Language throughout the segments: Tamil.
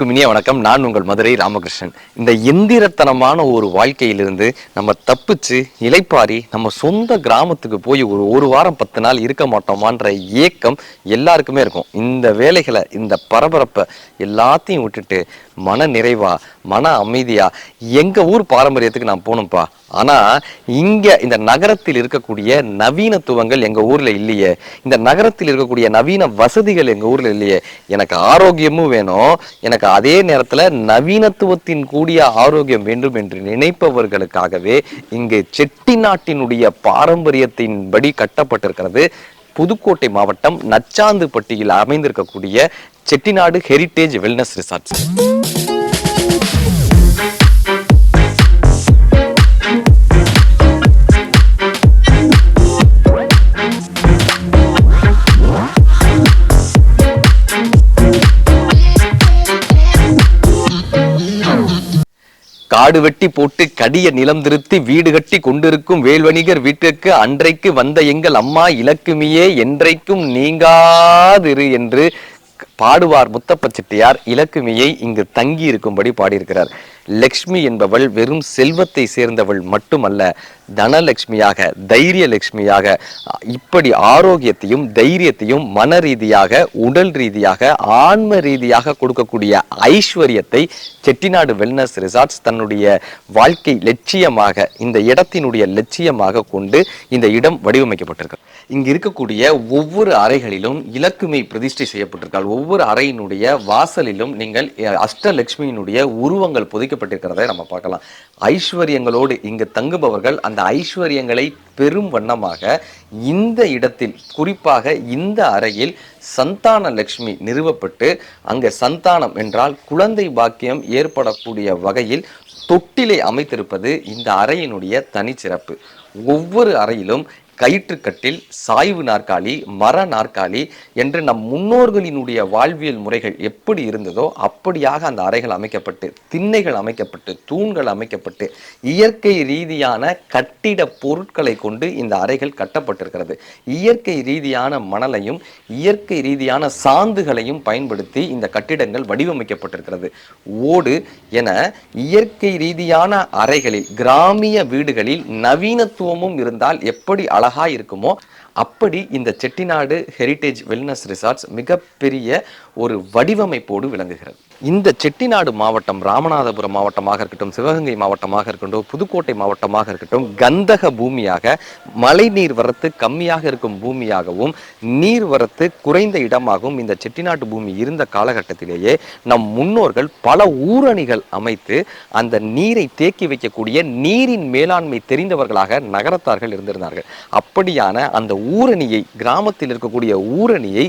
அனைவருக்கும் இனிய வணக்கம். நான் உங்கள் மதுரை ராமகிருஷ்ணன். இந்த எந்திரத்தனமான ஒரு வாழ்க்கையிலிருந்து நம்ம தப்பிச்சு இலைப்பாரி நம்ம சொந்த கிராமத்துக்கு போய் ஒரு ஒரு வாரம் பத்து நாள் இருக்க மாட்டோமான்ற ஏக்கம் எல்லாருக்குமே இருக்கும். இந்த வேலைகளை இந்த பரபரப்பை எல்லாத்தையும் விட்டுட்டு மன நிறைவா மன அமைதியா? எங்க ஊர் பாரம்பரியத்துக்கு நான் போகணும்ப்பா. ஆனா இங்க இந்த நகரத்தில் இருக்கக்கூடிய நவீனத்துவங்கள் எங்க ஊர்ல இல்லையே. இந்த நகரத்தில் இருக்கக்கூடிய நவீன வசதிகள் எங்க ஊர்ல இல்லையே. எனக்கு ஆரோக்கியமும் வேணும். எனக்கு அதே நேரத்துல நவீனத்துவத்தின் கூடிய ஆரோக்கியம் வேண்டும் என்று நினைப்பவர்களுக்காகவே இங்கு செட்டிநாட்டினுடைய பாரம்பரியத்தின்படி கட்டப்பட்டிருக்கிறது. புதுக்கோட்டை மாவட்டம் நச்சாந்துப்பட்டியில் அமைந்திருக்கக்கூடிய செட்டிநாடு ஹெரிட்டேஜ் வெல்னஸ் ரிசார்ட்ஸ். காடு வெட்டி போட்டு கடிய நிலம் திருத்தி வீடு கட்டி கொண்டிருக்கும் வேல்வணிகர் வீட்டிற்கு அன்றைக்கு வந்த எங்கள் அம்மா இலக்குமியே என்றைக்கும் நீங்காதிரு என்று பாடுவார் முத்தப்ப செட்டியார் இலக்குமியை இங்கு தங்கி இருக்கும்படி பாடியிருக்கிறார். லக்ஷ்மி என்பவள் வெறும் செல்வத்தை சேர்ந்தவள் மட்டுமல்ல தனலட்சுமியாக தைரிய லட்சுமியாக இப்படி ஆரோக்கியத்தையும் தைரியத்தையும் மன ரீதியாக உடல் ரீதியாக ஆன்ம ரீதியாக கொடுக்கக்கூடிய ஐஸ்வர்யத்தை செட்டிநாடு வெல்னஸ் ரிசார்ட்ஸ் தன்னுடைய வாழ்க்கை லட்சியமாக இந்த இடத்தினுடைய லட்சியமாக கொண்டு இந்த இடம் வடிவமைக்கப்பட்டிருக்கு இங்கு இருக்கக்கூடிய ஒவ்வொரு அறைகளிலும் இலக்குமை பிரதிஷ்டை செய்யப்பட்டிருக்கால் ஒவ்வொரு அறையினுடைய வாசலிலும் நீங்கள் அஷ்டலட்சுமியினுடைய உருவங்கள் பொதிக்கப்பட்டிருக்கிறதை நம்ம பார்க்கலாம். ஐஸ்வர்யங்களோடு இங்கு தங்குபவர்கள் அந்த ஐஸ்வர்யங்களை பெரும் வண்ணமாக இந்த இடத்தில் குறிப்பாக இந்த அறையில் சந்தான லட்சுமி நிறுவப்பட்டு அங்கு சந்தானம் என்றால் குழந்தை பாக்கியம் ஏற்படக்கூடிய வகையில் தொட்டிலை அமைத்திருப்பது இந்த அறையினுடைய தனிச்சிறப்பு. ஒவ்வொரு அறையிலும் கயிற்றுக்கட்டில் சாய்வு நாற்காலி மர நாற்காலி என்று நம் முன்னோர்களினுடைய வாழ்வியல் முறைகள் எப்படி இருந்ததோ அப்படியாக அந்த அறைகள் அமைக்கப்பட்டு திண்ணைகள் அமைக்கப்பட்டு தூண்கள் அமைக்கப்பட்டு இயற்கை ரீதியான கட்டிட பொருட்களை கொண்டு இந்த அறைகள் கட்டப்பட்டிருக்கிறது. இயற்கை ரீதியான மணலையும் இயற்கை ரீதியான சாந்துகளையும் பயன்படுத்தி இந்த கட்டிடங்கள் வடிவமைக்கப்பட்டிருக்கிறது. ஓடு என இயற்கை ரீதியான அறைகளில் கிராமிய வீடுகளில் நவீனத்துவமும் இருந்தால் எப்படி அழகா இருக்குமோ அப்படி இந்த செட்டிநாடு ஹெரிட்டேஜ் வெல்னஸ் ரிசார்ட்ஸ் மிகப்பெரிய ஒரு வடிவமைப்போடு விளங்குகிறது. இந்த செட்டிநாடு மாவட்டம் ராமநாதபுரம் மாவட்டமாக இருக்கட்டும் சிவகங்கை மாவட்டமாக இருக்கட்டும் புதுக்கோட்டை மாவட்டமாக இருக்கட்டும் கந்தக பூமியாக மழை நீர் வரத்து கம்மியாக இருக்கும் பூமியாகவும் நீர் வரத்து குறைந்த இடமாகவும் இந்த செட்டிநாட்டு பூமி இருந்த காலகட்டத்திலேயே நம் முன்னோர்கள் பல ஊரணிகள் அமைத்து அந்த நீரை தேக்கி வைக்கக்கூடிய நீரின் மேலாண்மை தெரிந்தவர்களாக நகரத்தார்கள் இருந்திருந்தார்கள். அப்படியான அந்த ஊரணியை கிராமத்தில் இருக்கக்கூடிய ஊரணியை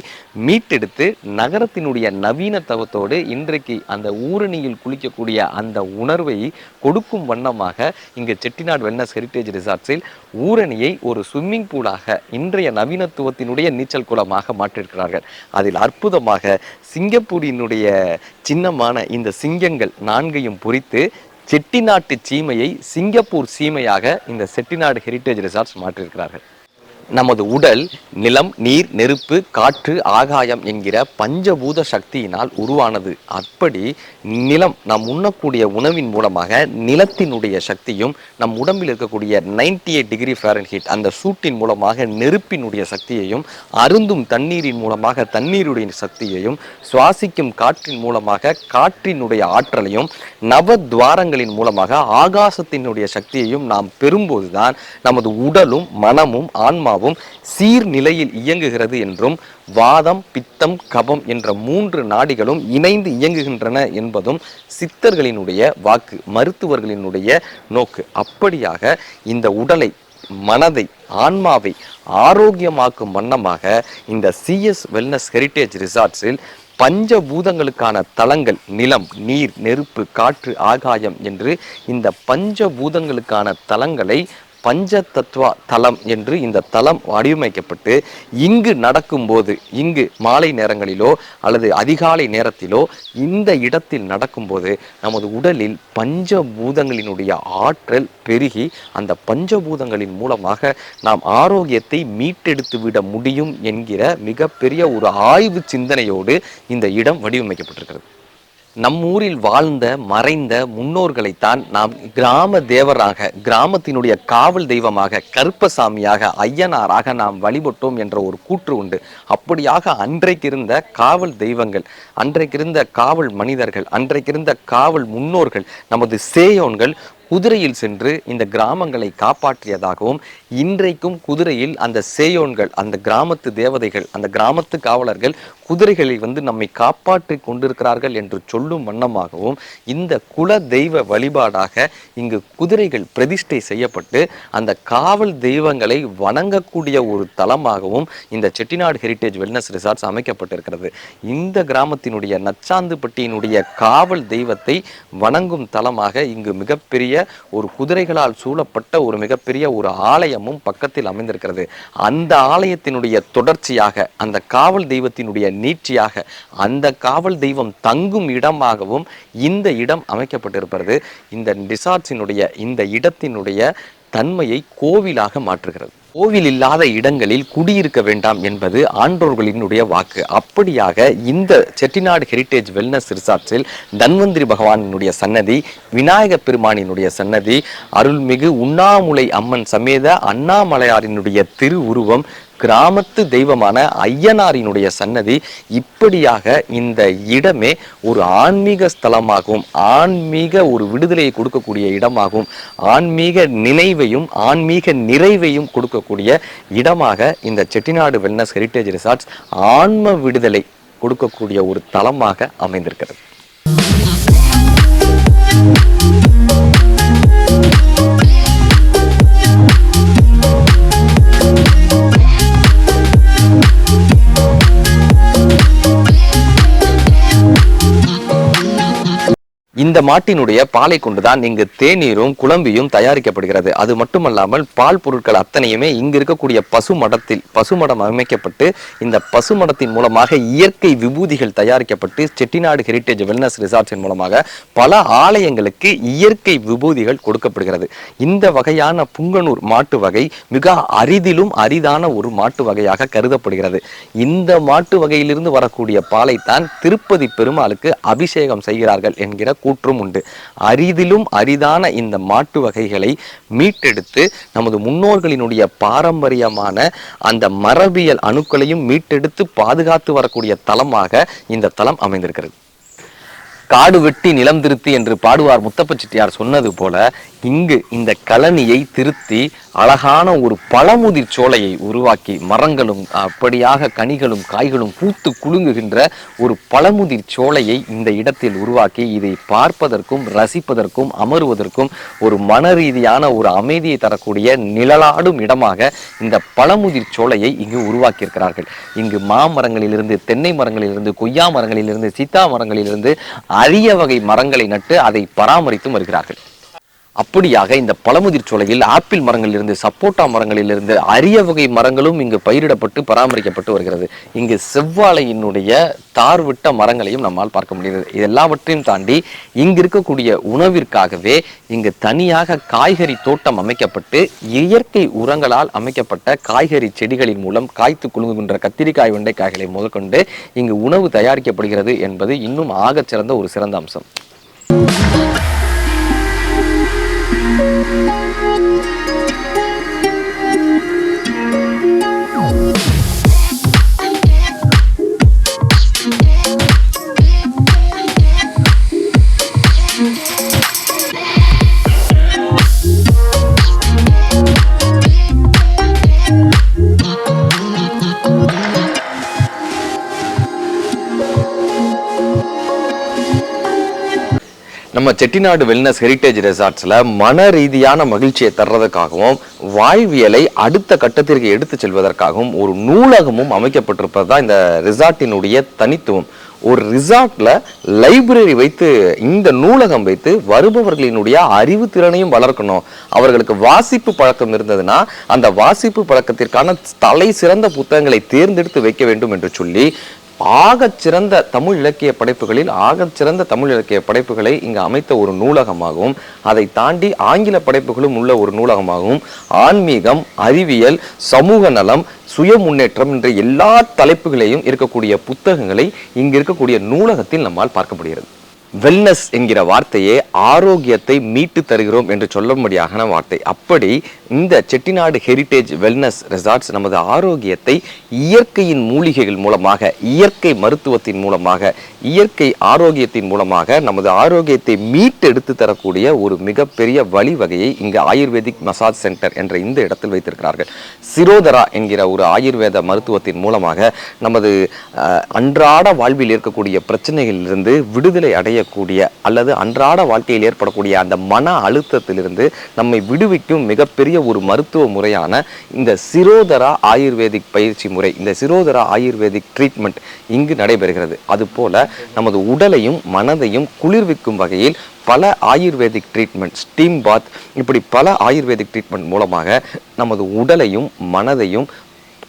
மீட்டெடுத்து நகரத்தினுடைய நவீனத்துவத்தோடு இன்றைக்கு அந்த ஊரணியில் குளிக்கக்கூடிய அந்த உணர்வை கொடுக்கும் வண்ணமாக இங்கு செட்டிநாடு வெல்னஸ் ஹெரிட்டேஜ் ரிசார்ட்ஸில் ஊரணியை ஒரு ஸ்விம்மிங் பூலாக இன்றைய நவீனத்துவத்தினுடைய நீச்சல் குளமாக மாற்றியிருக்கிறார்கள். அதில் அற்புதமாக சிங்கப்பூரினுடைய சின்னமான இந்த சிங்கங்கள் நான்கையும் பொறித்து செட்டிநாட்டு சீமையை சிங்கப்பூர் சீமையாக இந்த செட்டிநாடு ஹெரிட்டேஜ் ரிசார்ட்ஸ் மாற்றியிருக்கிறார்கள். நமது உடல் நிலம் நீர் நெருப்பு காற்று ஆகாயம் என்கிற பஞ்சபூத சக்தியினால் உருவானது. அப்படி நிலம் நாம் உண்ணக்கூடிய உணவின் மூலமாக நிலத்தினுடைய சக்தியும் நம் உடம்பில் இருக்கக்கூடிய 98 எயிட் டிகிரி ஃபாரன்ஹீட் அந்த சூட்டின் மூலமாக நெருப்பினுடைய சக்தியையும் அருந்தும் தண்ணீரின் மூலமாக தண்ணீருடைய சக்தியையும் சுவாசிக்கும் காற்றின் மூலமாக காற்றினுடைய ஆற்றலையும் நவ துவாரங்களின் மூலமாக ஆகாசத்தினுடைய சக்தியையும் நாம் பெறும்போதுதான் நமது உடலும் மனமும் ஆன்மாவும் சீர்நிலையில் இயங்குகிறது என்றும் வாதம் பித்தம் கபம் என்ற மூன்று நாடிகளும் இணைந்து இயங்குகின்றன என்பதும் சித்தர்களினுடைய வாக்கு மருத்துவர்களினுடைய நோக்கு. அப்படியாக இந்த உடலை மனதை ஆன்மாவை ஆரோக்கியமாக்கும் வண்ணமாக இந்த சிஎஸ் வெல்னஸ் ஹெரிட்டேஜ் ரிசார்ட்ஸில் பஞ்சபூதங்களுக்கான தலங்கள் நிலம் நீர் நெருப்பு காற்று ஆகாயம் என்று இந்த பஞ்சபூதங்களுக்கான தலங்களை பஞ்ச தத்துவா தலம் என்று இந்த தலம் வடிவமைக்கப்பட்டு இங்கு நடக்கும்போது இங்கு மாலை நேரங்களிலோ அல்லது அதிகாலை நேரத்திலோ இந்த இடத்தில் நடக்கும்போது நமது உடலில் பஞ்சபூதங்களினுடைய ஆற்றல் பெருகி அந்த பஞ்சபூதங்களின் மூலமாக நாம் ஆரோக்கியத்தை மீட்டெடுத்து விட முடியும் என்கிற மிகப்பெரிய ஒரு ஆய்வு சிந்தனையோடு இந்த இடம் வடிவமைக்கப்பட்டிருக்கிறது. நம் ஊரில் வாழ்ந்த மறைந்த முன்னோர்களைத்தான் நாம் கிராம தேவராக கிராமத்தினுடைய காவல் தெய்வமாக கருப்பசாமியாக ஐயனாராக நாம் வழிபட்டோம் என்ற ஒரு கூற்று உண்டு. அப்படியாக அன்றைக்கிருந்த காவல் தெய்வங்கள் அன்றைக்கிருந்த காவல் மனிதர்கள் அன்றைக்கிருந்த காவல் முன்னோர்கள் நமது சேயோன்கள் குதிரையில் சென்று இந்த கிராமங்களை காப்பாற்றியதாகவும் இன்றைக்கும் குதிரையில் அந்த சேயோன்கள் அந்த கிராமத்து தேவதைகள் அந்த கிராமத்து காவலர்கள் குதிரைகளை வந்து நம்மை காப்பாற்றி கொண்டிருக்கிறார்கள் என்று சொல்லும் வண்ணமாகவும் இந்த குல தெய்வ வழிபாடாக இங்கு குதிரைகள் பிரதிஷ்டை செய்யப்பட்டு அந்த காவல் தெய்வங்களை வணங்கக்கூடிய ஒரு தலமாகவும் இந்த செட்டிநாடு ஹெரிட்டேஜ் வெல்னஸ் ரிசார்ட்ஸ் அமைக்கப்பட்டிருக்கிறது. இந்த கிராமத்தினுடைய நச்சாந்துப்பட்டியினுடைய காவல் தெய்வத்தை வணங்கும் தலமாக இங்கு மிகப்பெரிய ஒரு குதிரைகளால் சூழப்பட்ட ஒரு மிகப்பெரிய ஒரு ஆலயமும் பக்கத்தில் அமைந்திருக்கிறது. அந்த ஆலயத்தினுடைய தொடர்ச்சியாக அந்த காவல் தெய்வத்தினுடைய நீட்சியாக அந்த காவல் தெய்வம் தங்கும் இடமாகவும் இந்த இடம் அமைக்கப்பட்டிருப்பது. இந்த டிசார்ட்ஸினுடைய இந்த இடத்தினுடைய தன்மையை கோவிலாக மாற்றுகிறது. கோவில் இல்லாத இடங்களில் குடியிருக்க வேண்டாம் என்பது ஆன்றோர்களினுடைய வாக்கு. அப்படியாக இந்த செட்டிநாடு ஹெரிட்டேஜ் வெல்னஸ் ரிசார்ட்ஸில் தன்வந்திரி பகவானினுடைய சன்னதி விநாயக பெருமானினுடைய சன்னதி அருள்மிகு உண்ணாமுலை அம்மன் சமேத அண்ணாமலையாரினுடைய திருவுருவம் கிராமத்து தெய்வமான ஐயனாரினுடைய சன்னதி இப்படியாக இந்த இடமே ஒரு ஆன்மீக ஸ்தலமாகவும் ஆன்மீக ஒரு விடுதலையை கொடுக்கக்கூடிய இடமாகவும் ஆன்மீக நினைவையும் ஆன்மீக நிறைவையும் கொடுக்கக்கூடிய இடமாக இந்த செட்டிநாடு வெல்னஸ் ஹெரிட்டேஜ் ரிசார்ட்ஸ் ஆன்ம விடுதலை கொடுக்கக்கூடிய ஒரு தலமாக அமைந்திருக்கிறது. இந்த மாட்டினுடைய பாலை கொண்டுதான் இங்கு தேநீரும் குழம்பியும் தயாரிக்கப்படுகிறது. அது மட்டுமல்லாமல் பால் பொருட்கள் அத்தனையுமே இங்கு இருக்கக்கூடிய பசுமடத்தில் பசுமடம் அமைக்கப்பட்டு இந்த பசுமடத்தின் மூலமாக இயற்கை விபூதிகள் தயாரிக்கப்பட்டு செட்டிநாடு ஹெரிட்டேஜ் வெல்னஸ் ரிசார்ட்ஸின் மூலமாக பல ஆலயங்களுக்கு இயற்கை விபூதிகள் கொடுக்கப்படுகிறது. இந்த வகையான புங்கனூர் மாட்டு வகை மிக அரிதிலும் அரிதான ஒரு மாட்டு வகையாக கருதப்படுகிறது. இந்த மாட்டு வகையிலிருந்து வரக்கூடிய பாலைத்தான் திருப்பதி பெருமாளுக்கு அபிஷேகம் செய்கிறார்கள் என்கிற கூற்றும் உண்டு. அரிதிலும் அரிதான இந்த மாட்டு வகைகளை மீட்டெடுத்து நமது முன்னோர்களினுடைய பாரம்பரியமான அந்த மரபியல் அணுக்களையும் மீட்டெடுத்து பாதுகாத்து வரக்கூடிய தலமாக இந்த தலம் அமைந்திருக்கிறது. காடு வெட்டி நிலம் திருத்தி என்று பாடுவார் முத்தப்ப செட்டியார் சொன்னது போல இங்கு இந்த கழனியை திருத்தி அழகான ஒரு பழமுதிர் சோலையை உருவாக்கி மரங்களும் அப்படியாக கனிகளும் காய்களும் பூத்து குலுங்குகின்ற ஒரு பழமுதிர் சோலையை இந்த இடத்தில் உருவாக்கி இதை பார்ப்பதற்கும் ரசிப்பதற்கும் அமருவதற்கும் ஒரு மன ரீதியான ஒரு அமைதியை தரக்கூடிய நிழலாடும் இடமாக இந்த பழமுதிர் சோலையை இங்கு உருவாக்கியிருக்கிறார்கள். இங்கு மாமரங்களிலிருந்து தென்னை மரங்களிலிருந்து கொய்யா மரங்களிலிருந்து சீத்தா மரங்களிலிருந்து அரிய வகை மரங்களை நட்டு அதை பராமரித்தும் வருகிறார்கள். அப்படியாக இந்த பழமுதிர் சோலையில் ஆப்பிள் மரங்களிலிருந்து சப்போட்டா மரங்களிலிருந்து அரிய வகை மரங்களும் இங்கு பயிரிடப்பட்டு பராமரிக்கப்பட்டு வருகிறது. இங்கு செவ்வாழையினுடைய தார்விட்ட மரங்களையும் நம்மால் பார்க்க முடிகிறது. இது எல்லாவற்றையும் தாண்டி இங்கு இருக்கக்கூடிய உணவிற்காகவே இங்கு தனியாக காய்கறி தோட்டம் அமைக்கப்பட்டு இயற்கை உரங்களால் அமைக்கப்பட்ட காய்கறி செடிகளின் மூலம் காய்த்து குலுங்குகின்ற கத்திரிக்காய் வெண்டைக்காய்களை முதற்கொண்டு இங்கு உணவு தயாரிக்கப்படுகிறது என்பது இன்னும் ஆகச் சிறந்த ஒரு சிறந்த அம்சம். நம்ம செட்டிநாடு வெல்னஸ் ஹெரிட்டேஜ் ரெசார்ட்ஸில் மன ரீதியான மகிழ்ச்சியை தர்றதுக்காகவும் வாழ்வியலை அடுத்த கட்டத்திற்கு எடுத்து செல்வதற்காகவும் ஒரு நூலகமும் அமைக்கப்பட்டிருப்பது தான் இந்த ரிசார்ட்டினுடைய தனித்துவம். ஒரு ரிசார்ட்ல லைப்ரரி வைத்து இந்த நூலகம் வைத்து வருபவர்களினுடைய அறிவு திறனையும் வளர்க்கணும். அவர்களுக்கு வாசிப்பு பழக்கம் இருந்ததுன்னா அந்த வாசிப்பு பழக்கத்திற்கான தலை சிறந்த புத்தகங்களை தேர்ந்தெடுத்து வைக்க வேண்டும் என்று சொல்லி ஆகச் சிறந்த தமிழ் இலக்கிய படைப்புகளில் ஆகச் சிறந்த தமிழ் இலக்கிய படைப்புகளை இங்கு அமைத்த ஒரு நூலகமாகவும் அதை தாண்டி ஆங்கில படைப்புகளும் உள்ள ஒரு நூலகமாகவும் ஆன்மீகம் அறிவியல் சமூக நலம் சுய முன்னேற்றம் என்ற எல்லா தலைப்புகளையும் இருக்கக்கூடிய புத்தகங்களை இங்கு இருக்கக்கூடிய நூலகத்தில் நம்மால் பார்க்க முடிகிறது. வெல்னஸ் என்கிற வார்த்தையே ஆரோக்கியத்தை மீட்டு தருகிறோம் என்று சொல்லும்படியான வார்த்தை. அப்படி இந்த செட்டிநாடு ஹெரிட்டேஜ் வெல்னஸ் ரெசார்ட்ஸ் நமது ஆரோக்கியத்தை இயற்கையின் மூலிகைகள் மூலமாக இயற்கை மருத்துவத்தின் மூலமாக இயற்கை ஆரோக்கியத்தின் மூலமாக நமது ஆரோக்கியத்தை மீட்டெடுத்து தரக்கூடிய ஒரு மிகப்பெரிய வழிவகையை இங்கு ஆயுர்வேதிக் மசாஜ் சென்டர் என்ற இந்த இடத்தில் வைத்திருக்கிறார்கள். சிரோதரா என்கிற ஒரு ஆயுர்வேத மருத்துவத்தின் மூலமாக நமது அன்றாட வாழ்வில் இருக்கக்கூடிய பிரச்சனைகளிலிருந்து விடுதலை அடைய செய்யக்கூடிய அல்லது அன்றாட வாழ்க்கையில் ஏற்படக்கூடிய அந்த மன அழுத்தத்திலிருந்து நம்மை விடுவிக்கும் மிகப்பெரிய ஒரு மருத்துவ முறையான இந்த சிரோதரா ஆயுர்வேதிக் பயிற்சி முறை இந்த சிரோதரா ஆயுர்வேதிக் ட்ரீட்மெண்ட் இங்கு நடைபெறுகிறது. அதுபோல நமது உடலையும் மனதையும் குளிர்விக்கும் வகையில் பல ஆயுர்வேதிக் ட்ரீட்மெண்ட் ஸ்டீம் பாத் இப்படி பல ஆயுர்வேதிக் ட்ரீட்மெண்ட் மூலமாக நமது உடலையும் மனதையும்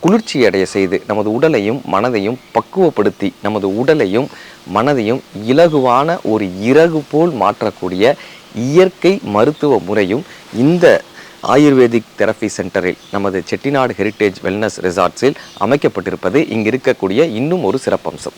குளிர்ச்சி அடைய செய்து நமது உடலையும் மனதையும் பக்குவப்படுத்தி நமது உடலையும் மனதையும் இலகுவான ஒரு இறகு போல் மாற்றக்கூடிய இயற்கை மருத்துவ முறையும் இந்த ஆயுர்வேதிக் தெரபி சென்டரில் நமது செட்டிநாடு ஹெரிட்டேஜ் வெல்னஸ் ரிசார்ட்ஸில் அமைக்கப்பட்டிருப்பது இங்கு இருக்கக்கூடிய இன்னும் ஒரு சிறப்பம்சம்.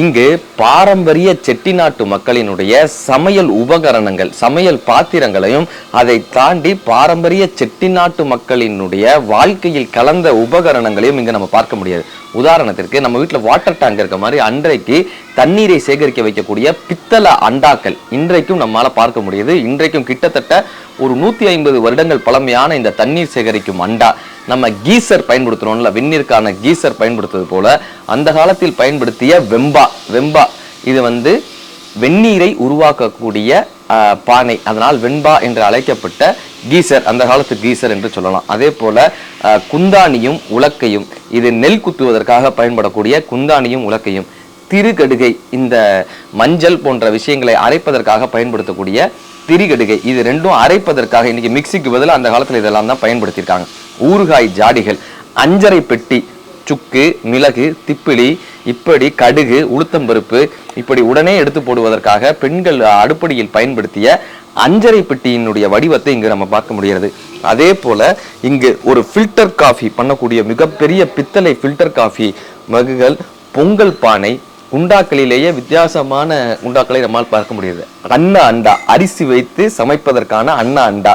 இங்கு பாரம்பரிய செட்டிநாட்டு மக்களினுடைய சமையல் உபகரணங்கள் சமையல் பாத்திரங்களையும் அதை தாண்டி பாரம்பரிய செட்டிநாட்டு மக்களினுடைய வாழ்க்கையில் கலந்த உபகரணங்களையும் இங்கு நம்ம பார்க்க முடியாது. உதாரணத்திற்கு நம்ம வீட்டில் வாட்டர் டேங்க் இருக்க மாதிரி அன்றைக்கு தண்ணீரை சேகரிக்க வைக்கக்கூடிய பித்தளை அண்டாக்கள் இன்றைக்கும் நம்மளால் பார்க்க முடியுது. இன்றைக்கும் கிட்டத்தட்ட ஒரு நூற்றி ஐம்பது வருடங்கள் பழமையான இந்த தண்ணீர் சேகரிக்கும் அண்டா. நம்ம கீசர் பயன்படுத்துகிறோம்ல விண்ணிற்கான கீசர் பயன்படுத்துவது போல அந்த காலத்தில் பயன்படுத்திய வெம்பா. வெம்பா இது வந்து வெந்நீரை உருவாக்கக்கூடிய பானை. அதனால் வெண்பா என்று அழைக்கப்பட்ட கீசர் அந்த காலத்து கீசர் என்று சொல்லலாம். அதே போல குந்தானியும் குந்தாணியும் உலக்கையும் இது நெல் குத்துவதற்காக பயன்படக்கூடிய குந்தாணியும் உலக்கையும் திருகடுகை இந்த மஞ்சள் போன்ற விஷயங்களை அரைப்பதற்காக பயன்படுத்தக்கூடிய திரிகடுகை இது ரெண்டும் அரைப்பதற்காக இன்னைக்கு மிக்சிக்கு பதிலாக அந்த காலத்தில் இதெல்லாம் தான் பயன்படுத்தியிருக்காங்க. ஊறுகாய் ஜாடிகள் அஞ்சரை பெட்டி சுக்கு மிளகு திப்பிலி இப்படி கடுகு உளுத்தம்பருப்பு இப்படி உடனே எடுத்து போடுவதற்காக பெண்கள் அடுப்படியில் பயன்படுத்திய அஞ்சரை பெட்டியினுடைய வடிவத்தை இங்கு நம்ம பார்க்க முடிகிறது. அதே போல இங்கு ஒரு ஃபில்டர் காஃபி பண்ணக்கூடிய மிகப்பெரிய பித்தளை ஃபில்டர் காஃபி மகுகள் பொங்கல் பானை குண்டாக்களிலேயே வித்தியாசமான குண்டாக்களை நம்மால் பார்க்க முடியுது அண்ணா அண்டா அரிசி வைத்து சமைப்பதற்கான அண்ணா அண்டா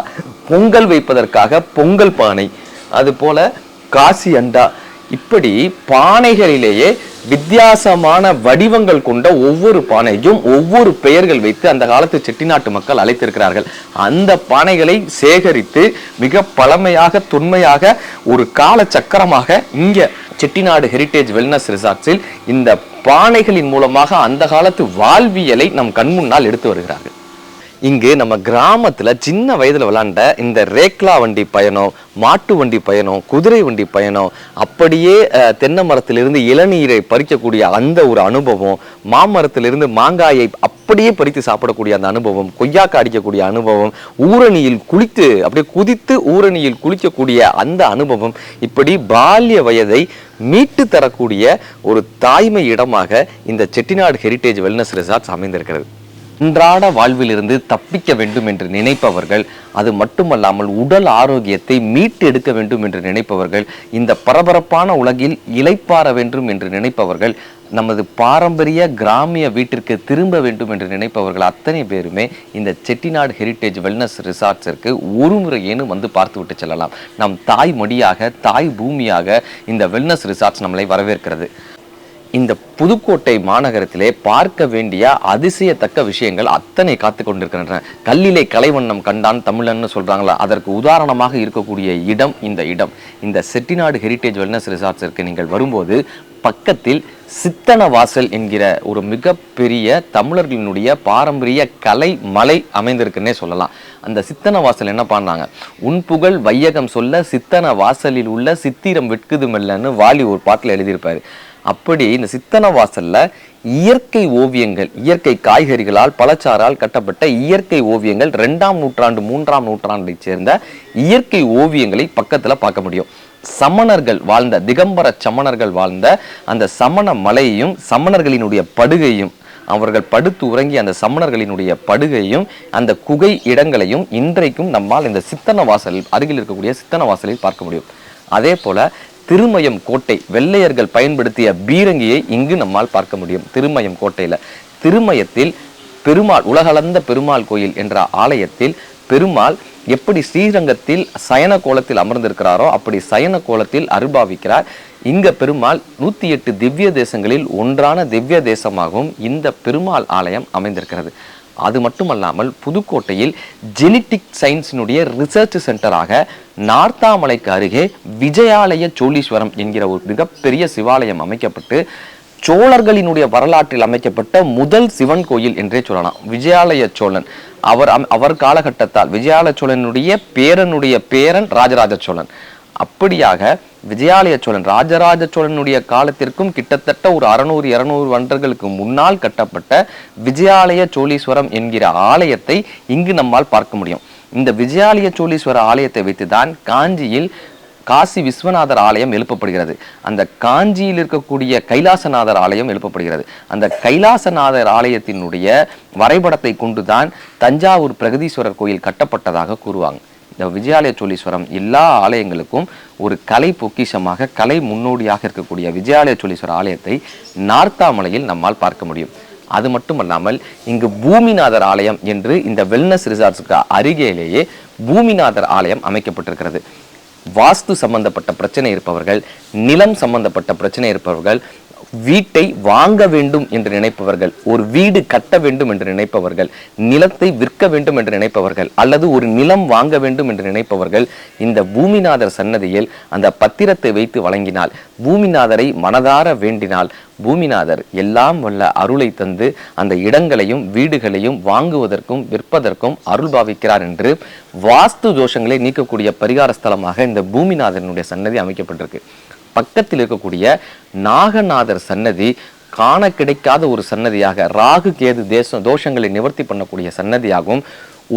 பொங்கல் வைப்பதற்காக பொங்கல் பானை அது போல காசி அண்டா இப்படி பானைகளிலேயே வித்தியாசமான வடிவங்கள் கொண்ட ஒவ்வொரு பானையும் ஒவ்வொரு பெயர்கள் வைத்து அந்த காலத்து செட்டிநாட்டு மக்கள் அழைத்திருக்கிறார்கள். அந்த பானைகளை சேகரித்து மிக பழமையாக தொன்மையாக ஒரு கால சக்கரமாக இங்க செட்டிநாடு ஹெரிட்டேஜ் வெல்னஸ் ரிசார்ட்ஸில் இந்த பானைகளின் மூலமாக அந்த காலத்து வாழ்வியலை நம் கண் முன்னால் எடுத்து வருகிறார்கள். இங்கு நம்ம கிராமத்தில் சின்ன வயதில் விளாண்ட இந்த ரேக்லா வண்டி பயணம் மாட்டு வண்டி பயணம் குதிரை வண்டி பயணம் அப்படியே தென்னை மரத்திலிருந்து இளநீரை பறிக்கக்கூடிய அந்த ஒரு அனுபவம் மாமரத்திலிருந்து மாங்காயை அப்படியே பறித்து சாப்பிடக்கூடிய அந்த அனுபவம் கொய்யாக்கா அடிக்கக்கூடிய அனுபவம் ஊரணியில் குளித்து அப்படியே குதித்து ஊரணியில் குளிக்கக்கூடிய அந்த அனுபவம் இப்படி பால்ய வயதை மீட்டு தரக்கூடிய ஒரு தாய்மை இடமாக இந்த செட்டிநாடு ஹெரிட்டேஜ் வெல்னஸ் ரிசார்ட்ஸ் அமைந்திருக்கிறது. அன்றாட வாழ்விலிருந்து தப்பிக்க வேண்டும் என்று நினைப்பவர்கள் அது மட்டுமல்லாமல் உடல் ஆரோக்கியத்தை மீட்டு எடுக்க வேண்டும் என்று நினைப்பவர்கள் இந்த பரபரப்பான உலகில் இளைப்பாற வேண்டும் என்று நினைப்பவர்கள் நமது பாரம்பரிய கிராமிய வீட்டிற்கு திரும்ப வேண்டும் என்று நினைப்பவர்கள் அத்தனை பேருமே இந்த செட்டிநாடு ஹெரிட்டேஜ் வெல்னஸ் ரிசார்ட்ஸிற்கு ஒரு முறையேனும் வந்து பார்த்து விட்டு செல்லலாம். நம் தாய் மொழியாக தாய் பூமியாக இந்த வெல்னஸ் ரிசார்ட்ஸ் நம்மளை வரவேற்கிறது. இந்த புதுக்கோட்டை மாநகரத்திலே பார்க்க வேண்டிய அதிசயத்தக்க விஷயங்கள் அத்தனை காத்து கொண்டிருக்கின்றன. கல்லிலே கலைவண்ணம் கண்டான் தமிழன்னு சொல்றாங்களா? அதற்கு உதாரணமாக இருக்கக்கூடிய இடம் இந்த இடம். இந்த செட்டிநாடு ஹெரிட்டேஜ் வெல்னஸ் ரிசார்ட்ஸிற்கு நீங்கள் வரும்போது பக்கத்தில் சித்தன வாசல் என்கிற ஒரு மிகப்பெரிய தமிழர்களினுடைய பாரம்பரிய கலை மலை அமைந்திருக்குன்னே சொல்லலாம். அந்த சித்தன வாசல் என்ன பண்ணாங்க? உன் புகழ் வையகம் சொல்ல சித்தன வாசலில் உள்ள சித்திரம் வெட்குதுமில்லன்னு வாலி ஒரு பாட்டில் எழுதியிருப்பாரு. அப்படி இந்த சித்தன வாசல்ல இயற்கை ஓவியங்கள் இயற்கை காய்கறிகளால் பழச்சாரால் கட்டப்பட்ட இயற்கை ஓவியங்கள் ரெண்டாம் நூற்றாண்டு மூன்றாம் நூற்றாண்டை சேர்ந்த இயற்கை ஓவியங்களை பக்கத்துல பார்க்க முடியும். சமணர்கள் வாழ்ந்த திகம்பர சமணர்கள் வாழ்ந்த அந்த சமண மலையையும் சமணர்களினுடைய படுகையும் அவர்கள் படுத்து உறங்கிய அந்த சமணர்களினுடைய படுகையும் அந்த குகை இடங்களையும் இன்றைக்கும் நம்மால் இந்த சித்தன வாசலில் அருகில் இருக்கக்கூடிய சித்தன வாசலில் பார்க்க முடியும். அதே போல திருமயம் கோட்டை வெள்ளையர்கள் பயன்படுத்திய பீரங்கியை இங்கு நம்மால் பார்க்க முடியும். திருமயம் கோட்டையில். திருமயத்தில் பெருமாள் உலகளந்த பெருமாள் கோயில் என்ற ஆலயத்தில் பெருமாள் எப்படி ஸ்ரீரங்கத்தில் சயன கோலத்தில் அமர்ந்திருக்கிறாரோ அப்படி சயன கோலத்தில் அருபாவிக்கிறார் இங்க பெருமாள் நூத்தி எட்டு திவ்ய தேசங்களில் ஒன்றான திவ்ய தேசமாகவும் இந்த பெருமாள் ஆலயம் அமைந்திருக்கிறது. அது மட்டுமல்லாமல் புதுக்கோட்டையில் ஜெனிட்டிக் சயின்ஸினுடைய ரிசர்ச் சென்டராக நார்த்தாமலைக்கு அருகே விஜயாலய சோழீஸ்வரம் என்கிற ஒரு மிகப்பெரிய சிவாலயம் அமைக்கப்பட்டு சோழர்களினுடைய வரலாற்றில் அமைக்கப்பட்ட முதல் சிவன் கோயில் என்றே சொல்லலாம். விஜயாலய சோழன். அவர் அம்- அவர் காலகட்டத்தால் விஜயாலய சோழனுடைய பேரனுடைய பேரன் ராஜராஜ சோழன். அப்படியாக விஜயாலய சோழன் ராஜராஜ சோழனுடைய காலத்திற்கும் கிட்டத்தட்ட ஒரு அறநூறு இருநூறு வண்டர்களுக்கு முன்னால் கட்டப்பட்ட விஜயாலய சோழீஸ்வரம் என்கிற ஆலயத்தை இங்கு நம்மால் பார்க்க முடியும். இந்த விஜயாலய சோழீஸ்வர ஆலயத்தை வைத்துதான் காஞ்சியில் காசி விஸ்வநாதர் ஆலயம் எழுப்பப்படுகிறது. அந்த காஞ்சியில் இருக்கக்கூடிய கைலாசநாதர் ஆலயம் எழுப்பப்படுகிறது. அந்த கைலாசநாதர் ஆலயத்தினுடைய வரைபடத்தை கொண்டுதான் தஞ்சாவூர் பிரகதீஸ்வரர் கோயில் கட்டப்பட்டதாக கூறுவாங்க. இந்த விஜயாலய சோழீஸ்வரம் எல்லா ஆலயங்களுக்கும் ஒரு கலை பொக்கிஷமாக கலை முன்னோடியாக இருக்கக்கூடிய விஜயாலய சோழீஸ்வரர் ஆலயத்தை நார்த்தாமலையில் நம்மால் பார்க்க முடியும். அது மட்டுமல்லாமல் இங்கு பூமிநாதர் ஆலயம் என்று இந்த வெல்னஸ் ரிசார்ட்ஸுக்கு அருகேலேயே பூமிநாதர் ஆலயம் அமைக்கப்பட்டிருக்கிறது. வாஸ்து சம்பந்தப்பட்ட பிரச்சனை இருப்பவர்கள் நிலம் சம்பந்தப்பட்ட பிரச்சனை இருப்பவர்கள் வீட்டை வாங்க வேண்டும் என்று நினைப்பவர்கள் ஒரு வீடு கட்ட வேண்டும் என்று நினைப்பவர்கள் நிலத்தை விற்க வேண்டும் என்று நினைப்பவர்கள் அல்லது ஒரு நிலம் வாங்க வேண்டும் என்று நினைப்பவர்கள் இந்த பூமிநாதர் சன்னதியில் அந்த பத்திரத்தை வைத்து வழங்கினால் பூமிநாதரை மனதார வேண்டினால் பூமிநாதர் எல்லாம் வல்ல அருளை தந்து அந்த இடங்களையும் வீடுகளையும் வாங்குவதற்கும் விற்பதற்கும் அருள் பாவிக்கிறார் என்று வாஸ்து தோஷங்களை நீக்கக்கூடிய பரிகார ஸ்தலமாக இந்த பூமிநாதனுடைய சன்னதி அமைக்கப்பட்டிருக்கு. பக்கத்தில் இருக்கக்கூடிய நாகநாதர் சன்னதி காண கிடைக்காத ஒரு சன்னதியாக ராகு கேது தேசம் தோஷங்களை நிவர்த்தி பண்ணக்கூடிய சன்னதியாகவும்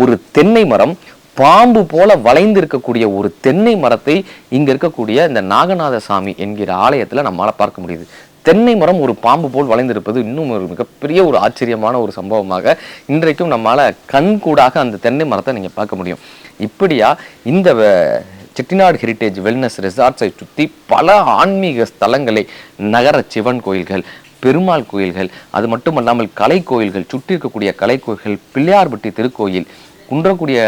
ஒரு தென்னை மரம் பாம்பு போல வளைந்து இருக்கக்கூடிய ஒரு தென்னை மரத்தை இங்கே இருக்கக்கூடிய இந்த நாகநாத சாமி என்கிற ஆலயத்தில் நம்மளால் பார்க்க முடியுது. தென்னை மரம் ஒரு பாம்பு போல் வளைந்திருப்பது இன்னும் ஒரு மிகப்பெரிய ஒரு ஆச்சரியமான ஒரு சம்பவமாக இன்றைக்கும் நம்மால கண்கூடாக அந்த தென்னை மரத்தை நீங்கள் பார்க்க முடியும். இப்படியா இந்த செட்டிநாடு ஹெரிட்டேஜ் வெல்னஸ் ரிசார்ட்ஸை சுற்றி பல ஆன்மீக ஸ்தலங்களை நகர சிவன் கோயில்கள் பெருமாள் கோயில்கள் அது மட்டுமல்லாமல் கலை கோயில்கள் சுற்றி இருக்கக்கூடிய கலை கோயில்கள் பிள்ளையார்பட்டி திருக்கோயில் குன்றக்கூடிய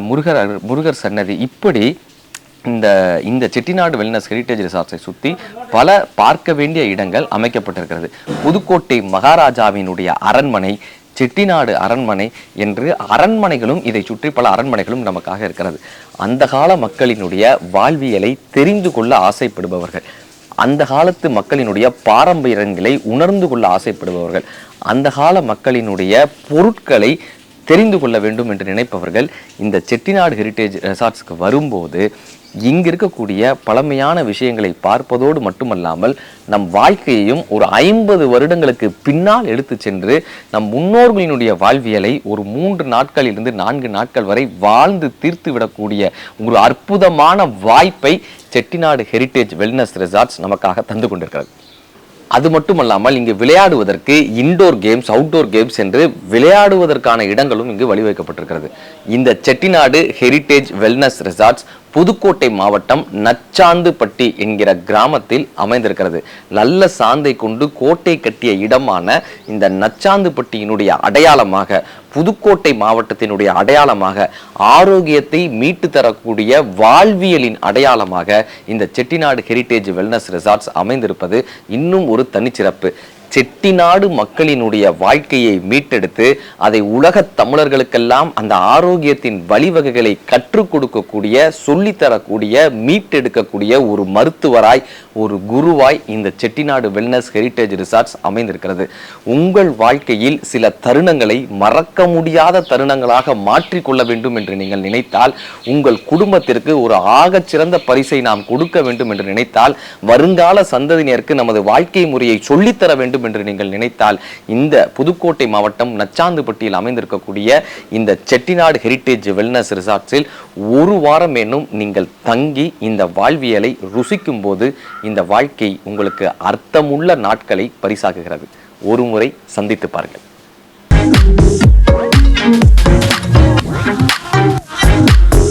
முருகர் அரு- முருகர் சன்னதி. இப்படி இந்த இந்த செட்டிநாடு வெல்னஸ் ஹெரிட்டேஜ் ரிசார்ட்ஸை சுற்றி பல பார்க்க வேண்டிய இடங்கள் அமைக்கப்பட்டிருக்கிறது. புதுக்கோட்டை மகாராஜாவினுடைய அரண்மனை செட்டிநாடு அரண்மனை என்று அரண்மனைகளும் இதை சுற்றி பல அரண்மனைகளும் நமக்காக இருக்கிறது. அந்த கால மக்களினுடைய வாழ்வியலை தெரிந்து கொள்ள ஆசைப்படுபவர்கள். அந்த காலத்து மக்களினுடைய பாரம்பரியங்களை உணர்ந்து கொள்ள ஆசைப்படுபவர்கள். அந்த கால மக்களினுடைய பொருட்களை தெரிந்து கொள்ள வேண்டும் என்று நினைப்பவர்கள் இந்த செட்டிநாடு ஹெரிட்டேஜ் ரெசார்ட்ஸ்க்கு வரும்போது இங்க இருக்கக்கூடிய பழமையான விஷயங்களை பார்ப்பதோடு மட்டுமல்லாமல் நம் வாழ்க்கையையும் ஒரு ஐம்பது வருடங்களுக்கு பின்னால் எடுத்து சென்று நம் முன்னோர்களினுடைய வாழ்வியலை ஒரு மூன்று நாட்களிலிருந்து நான்கு நாட்கள் வரை வாழ்ந்து தீர்த்து விடக்கூடிய ஒரு அற்புதமான வாய்ப்பை செட்டிநாடு ஹெரிட்டேஜ் வெல்னஸ் ரெசார்ட்ஸ் நமக்காக தந்து கொண்டிருக்கிறது. அது மட்டுமல்லாமல் இங்கு விளையாடுவதற்கு இன்டோர் கேம்ஸ் அவுட்டோர் கேம்ஸ் என்று விளையாடுவதற்கான இடங்களும் இங்கு வழிவைக்கப்பட்டிருக்கிறது இந்த Chettinad heritage wellness resorts Pudukkottai மாவட்டம் நச்சாந்துப்பட்டி என்கிற கிராமத்தில் அமைந்திருக்கிறது. நல்ல சாந்தை கொண்டு கோட்டை கட்டிய இடமான இந்த நச்சாந்துப்பட்டியினுடைய அடையாளமாக புதுக்கோட்டை மாவட்டத்தினுடைய அடையாளமாக ஆரோக்கியத்தை மீட்டு தரக்கூடிய வாழ்வியலின் அடையாளமாக இந்த செட்டிநாடு ஹெரிட்டேஜ் வெல்னஸ் ரிசார்ட்ஸ் அமைந்திருப்பது இன்னும் ஒரு தனிச்சிறப்பு. செட்டிநாடு மக்களினுடைய வாழ்க்கையை மீட்டெடுத்து அதை உலகத் தமிழர்களுக்கெல்லாம் அந்த ஆரோக்கியத்தின் வழிவகைகளை கற்றுக் கொடுக்கக்கூடிய சொல்லித்தரக்கூடிய மீட்டெடுக்கக்கூடிய ஒரு மருத்துவராய் ஒரு குருவாய் இந்த செட்டிநாடு வெல்னஸ் ஹெரிட்டேஜ் ரிசார்ட்ஸ் அமைந்திருக்கிறது. உங்கள் வாழ்க்கையில் சில தருணங்களை மறக்க முடியாத தருணங்களாக மாற்றிக்கொள்ள வேண்டும் என்று நீங்கள் நினைத்தால் உங்கள் குடும்பத்திற்கு ஒரு ஆகச் சிறந்த பரிசை நாம் கொடுக்க வேண்டும் என்று நினைத்தால் வருங்கால சந்ததியினருக்கு நமது வாழ்க்கை முறையை சொல்லித்தர வேண்டும் என்று நீங்கள் நினைத்தால் இந்த புதுக்கோட்டை மாவட்டம் நச்சாந்துப்பட்டியில் அமைந்திருக்கக்கூடிய இந்த செட்டிநாடு ஹெரிட்டேஜ் வெல்னஸ் ரிசார்ட்ஸில் ஒரு வாரம் என்னும் நீங்கள் தங்கி இந்த வாழ்வியலை ருசிக்கும் போது இந்த வாழ்க்கை உங்களுக்கு அர்த்தமுள்ள நாட்களை பரிசாகுகிறது ஒரு முறை சந்தித்து பாருங்கள் Thank you.